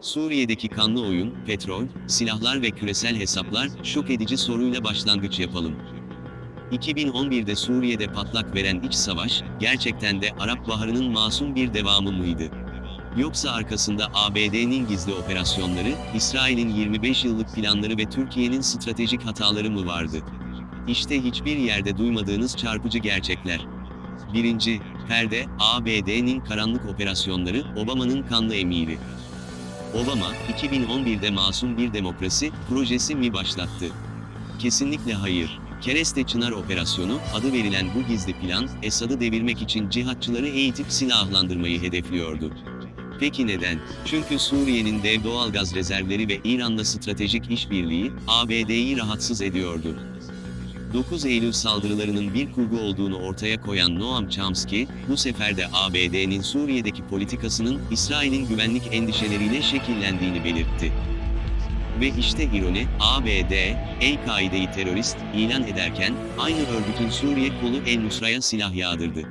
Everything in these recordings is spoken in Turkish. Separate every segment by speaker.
Speaker 1: Suriye'deki kanlı oyun, petrol, silahlar ve küresel hesaplar, şok edici soruyla başlangıç yapalım. 2011'de Suriye'de patlak veren iç savaş, gerçekten de Arap Baharı'nın masum bir devamı mıydı? Yoksa arkasında ABD'nin gizli operasyonları, İsrail'in 25 yıllık planları ve Türkiye'nin stratejik hataları mı vardı? İşte hiçbir yerde duymadığınız çarpıcı gerçekler. 1. Perde, ABD'nin karanlık operasyonları, Obama'nın kanlı emiri. Obama, 2011'de masum bir demokrasi projesi mi başlattı? Kesinlikle hayır. Kereste Çınar Operasyonu, adı verilen bu gizli plan, Esad'ı devirmek için cihatçıları eğitip silahlandırmayı hedefliyordu. Peki neden? Çünkü Suriye'nin dev doğal gaz rezervleri ve İran'la stratejik işbirliği, ABD'yi rahatsız ediyordu. 9 Eylül saldırılarının bir kurgu olduğunu ortaya koyan Noam Chomsky, bu sefer de ABD'nin Suriye'deki politikasının İsrail'in güvenlik endişeleriyle şekillendiğini belirtti. Ve işte ironi, ABD, El-Kaide'yi terörist ilan ederken, aynı örgütün Suriye kolu El-Nusra'ya silah yağdırdı.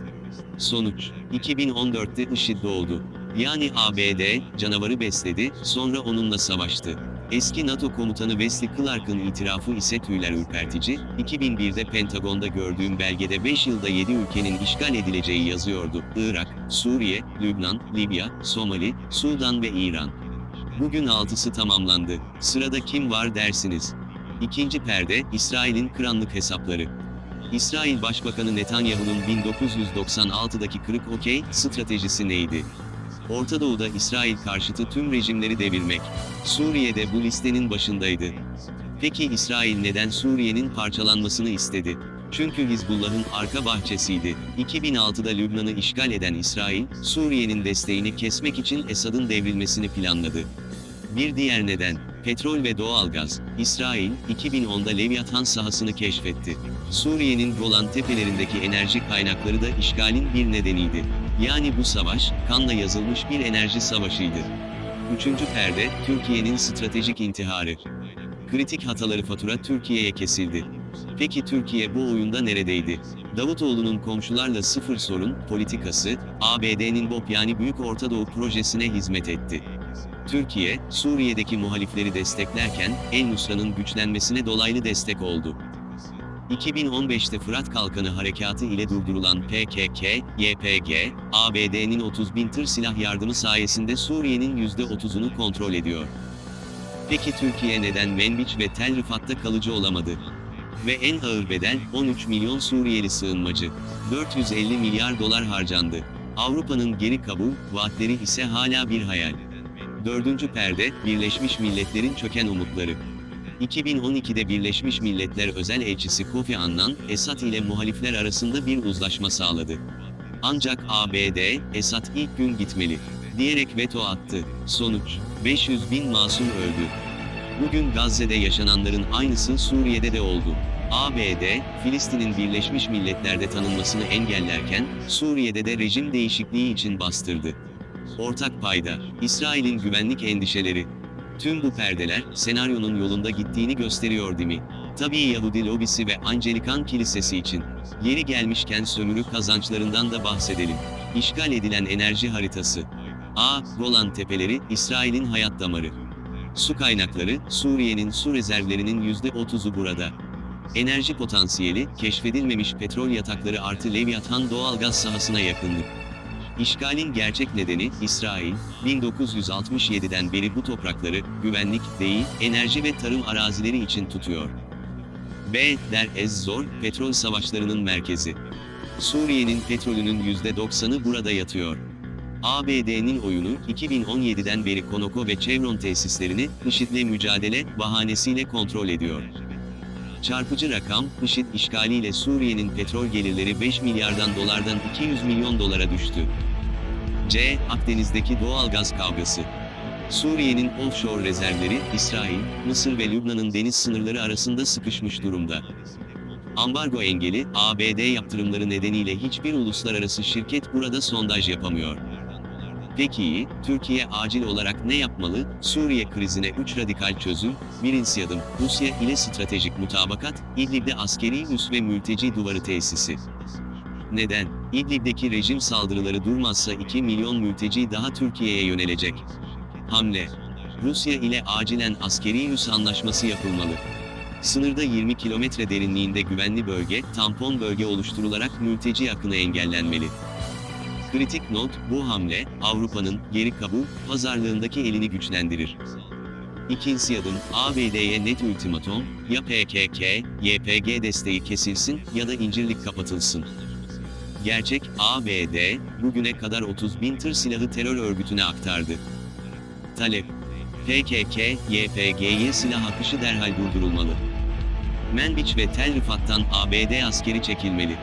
Speaker 1: Sonuç, 2014'te IŞİD doğdu. Yani ABD, canavarı besledi, sonra onunla savaştı. Eski NATO komutanı Wesley Clark'ın itirafı ise tüyler ürpertici, 2001'de Pentagon'da gördüğüm belgede 5 yılda 7 ülkenin işgal edileceği yazıyordu. Irak, Suriye, Lübnan, Libya, Somali, Sudan ve İran. Bugün altısı tamamlandı. Sırada kim var dersiniz? İkinci perde, İsrail'in kranlık hesapları. İsrail Başbakanı Netanyahu'nun 1996'daki kırık okey stratejisi neydi? Orta Doğu'da İsrail karşıtı tüm rejimleri devirmek. Suriye'de bu listenin başındaydı. Peki İsrail neden Suriye'nin parçalanmasını istedi? Çünkü Hizbullah'ın arka bahçesiydi. 2006'da Lübnan'ı işgal eden İsrail, Suriye'nin desteğini kesmek için Esad'ın devrilmesini planladı. Bir diğer neden, petrol ve doğalgaz. İsrail, 2010'da Leviathan sahasını keşfetti. Suriye'nin Golan tepelerindeki enerji kaynakları da işgalin bir nedeniydi. Yani bu savaş, kanla yazılmış bir enerji savaşıydı. Üçüncü perde, Türkiye'nin stratejik intiharı. Kritik hataları fatura Türkiye'ye kesildi. Peki Türkiye bu oyunda neredeydi? Davutoğlu'nun komşularla sıfır sorun politikası, ABD'nin BOP yani Büyük Orta Doğu projesine hizmet etti. Türkiye, Suriye'deki muhalifleri desteklerken, El-Nusra'nın güçlenmesine dolaylı destek oldu. 2015'te Fırat Kalkanı Harekatı ile durdurulan PKK, YPG, ABD'nin 30 bin tır silah yardımı sayesinde Suriye'nin %30'unu kontrol ediyor. Peki Türkiye neden Menbiç ve Tel Rifat'ta kalıcı olamadı? Ve en ağır bedel, 13 milyon Suriyeli sığınmacı. 450 milyar dolar harcandı. Avrupa'nın geri kabul, vaatleri ise hala bir hayal. Dördüncü perde, Birleşmiş Milletler'in çöken umutları. 2012'de Birleşmiş Milletler Özel Elçisi Kofi Annan, Esad ile muhalifler arasında bir uzlaşma sağladı. Ancak ABD, Esad ilk gün gitmeli, diyerek veto attı. Sonuç, 500 bin masum öldü. Bugün Gazze'de yaşananların aynısı Suriye'de de oldu. ABD, Filistin'in Birleşmiş Milletler'de tanınmasını engellerken, Suriye'de de rejim değişikliği için bastırdı. Ortak payda, İsrail'in güvenlik endişeleri. Tüm bu perdeler, senaryonun yolunda gittiğini gösteriyor değil mi? Tabii Yahudi lobisi ve Anglikan Kilisesi için. Yeri gelmişken sömürü kazançlarından da bahsedelim. İşgal edilen enerji haritası. A. Golan Tepeleri, İsrail'in hayat damarı. Su kaynakları, Suriye'nin su rezervlerinin %30'u burada. Enerji potansiyeli, keşfedilmemiş petrol yatakları artı Leviathan doğalgaz sahasına yakınlık. İşgalin gerçek nedeni, İsrail, 1967'den beri bu toprakları, güvenlik, değil, enerji ve tarım arazileri için tutuyor. B. Der Ez Zor, petrol savaşlarının merkezi. Suriye'nin petrolünün %90'ı burada yatıyor. ABD'nin oyunu, 2017'den beri Conoco ve Chevron tesislerini, IŞİD'le mücadele, bahanesiyle kontrol ediyor. Çarpıcı rakam, IŞİD işgaliyle Suriye'nin petrol gelirleri 5 milyardan dolardan 200 milyon dolara düştü. C. Akdeniz'deki doğalgaz kavgası. Suriye'nin offshore rezervleri, İsrail, Mısır ve Lübnan'ın deniz sınırları arasında sıkışmış durumda. Ambargo engeli, ABD yaptırımları nedeniyle hiçbir uluslararası şirket burada sondaj yapamıyor. Peki, Türkiye acil olarak ne yapmalı? Suriye krizine 3 radikal çözüm, birincisi adım, Rusya ile stratejik mutabakat, İdlib'de askeri üs ve mülteci duvarı tesisi. Neden? İdlib'deki rejim saldırıları durmazsa 2 milyon mülteci daha Türkiye'ye yönelecek. Hamle. Rusya ile acilen askeri üs anlaşması yapılmalı. Sınırda 20 kilometre derinliğinde güvenli bölge, tampon bölge oluşturularak mülteci akını engellenmeli. Kritik not, bu hamle, Avrupa'nın, geri kabul, pazarlığındaki elini güçlendirir. İkinci adım, ABD'ye net ultimatom, ya PKK, YPG desteği kesilsin ya da incirlik kapatılsın. Gerçek, ABD, bugüne kadar 30 bin tır silahı terör örgütüne aktardı. Talep, PKK, YPG'ye silah akışı derhal durdurulmalı. Menbiç ve Tel Rifat'tan ABD askeri çekilmeli.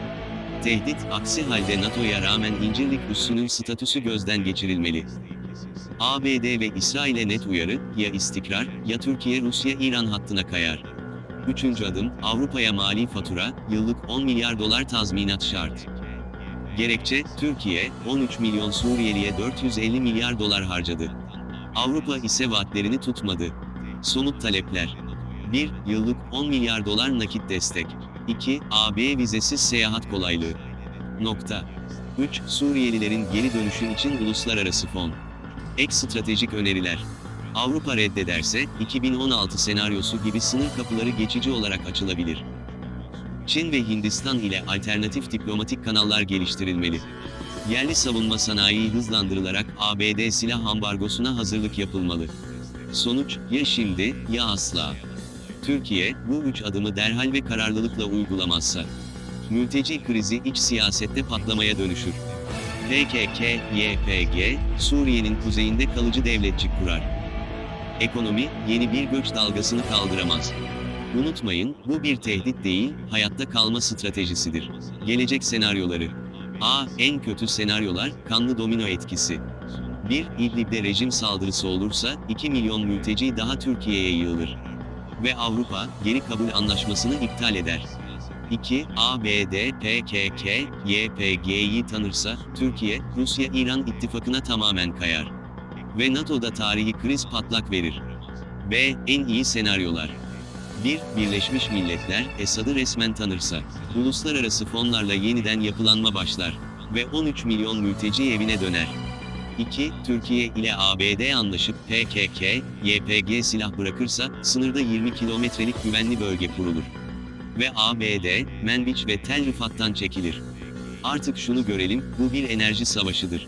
Speaker 1: Tehdit, aksi halde NATO'ya rağmen incirlik üssünün statüsü gözden geçirilmeli. ABD ve İsrail'e net uyarı, ya istikrar, ya Türkiye-Rusya-İran hattına kayar. Üçüncü adım, Avrupa'ya mali fatura, yıllık 10 milyar dolar tazminat şart. Gerekçe, Türkiye, 13 milyon Suriyeliye 450 milyar dolar harcadı. Avrupa ise vaatlerini tutmadı. Somut talepler. 1. Yıllık 10 milyar dolar nakit destek. 2. AB vizesiz seyahat kolaylığı. Nokta. 3. Suriyelilerin geri dönüşü için uluslararası fon. Ek stratejik öneriler. Avrupa reddederse, 2016 senaryosu gibi sınır kapıları geçici olarak açılabilir. Çin ve Hindistan ile alternatif diplomatik kanallar geliştirilmeli. Yerli savunma sanayi hızlandırılarak ABD silah ambargosuna hazırlık yapılmalı. Sonuç, ya şimdi, ya asla. Türkiye, bu üç adımı derhal ve kararlılıkla uygulamazsa, mülteci krizi iç siyasette patlamaya dönüşür. PKK, YPG, Suriye'nin kuzeyinde kalıcı devletçik kurar. Ekonomi, yeni bir göç dalgasını kaldıramaz. Unutmayın, bu bir tehdit değil, hayatta kalma stratejisidir. Gelecek senaryoları. A. En kötü senaryolar, kanlı domino etkisi. 1. İdlib'de rejim saldırısı olursa, 2 milyon mülteci daha Türkiye'ye yığılır. Ve Avrupa, geri kabul anlaşmasını iptal eder. 2. ABD, PKK, YPG'yi tanırsa, Türkiye, Rusya-İran ittifakına tamamen kayar. Ve NATO'da tarihi kriz patlak verir. B. En iyi senaryolar. 1. Birleşmiş Milletler, Esad'ı resmen tanırsa, uluslararası fonlarla yeniden yapılanma başlar ve 13 milyon mülteci evine döner. 2. Türkiye ile ABD anlaşıp PKK, YPG silah bırakırsa, sınırda 20 kilometrelik güvenli bölge kurulur. Ve ABD, Menbiç ve Tel Rifat'tan çekilir. Artık şunu görelim, bu bir enerji savaşıdır.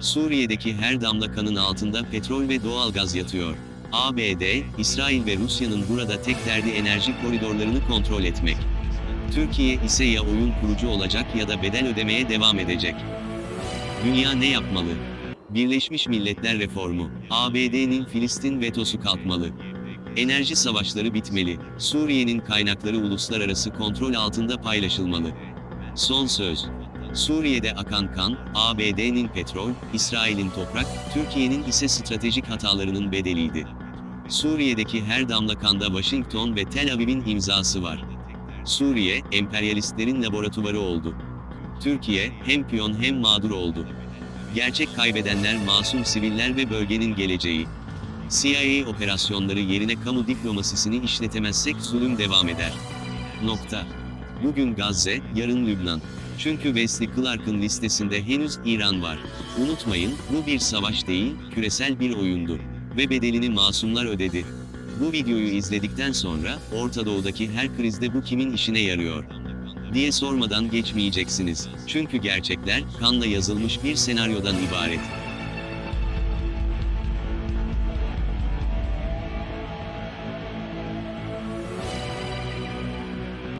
Speaker 1: Suriye'deki her damla kanın altında petrol ve doğalgaz yatıyor. ABD, İsrail ve Rusya'nın burada tek derdi enerji koridorlarını kontrol etmek. Türkiye ise ya oyun kurucu olacak ya da bedel ödemeye devam edecek. Dünya ne yapmalı? Birleşmiş Milletler reformu. ABD'nin Filistin vetosu kalkmalı. Enerji savaşları bitmeli. Suriye'nin kaynakları uluslararası kontrol altında paylaşılmalı. Son söz. Suriye'de akan kan, ABD'nin petrol, İsrail'in toprak, Türkiye'nin ise stratejik hatalarının bedeliydi. Suriye'deki her damla kanda Washington ve Tel Aviv'in imzası var. Suriye, emperyalistlerin laboratuvarı oldu. Türkiye, hem piyon hem mağdur oldu. Gerçek kaybedenler masum siviller ve bölgenin geleceği. CIA operasyonları yerine kamu diplomasisini işletemezsek zulüm devam eder. Nokta. Bugün Gazze, yarın Lübnan. Çünkü Wesley Clark'ın listesinde henüz İran var. Unutmayın, bu bir savaş değil, küresel bir oyundu. Ve bedelini masumlar ödedi. Bu videoyu izledikten sonra, Orta Doğu'daki her krizde bu kimin işine yarıyor? diye sormadan geçmeyeceksiniz. Çünkü gerçekler, kanla yazılmış bir senaryodan ibaret.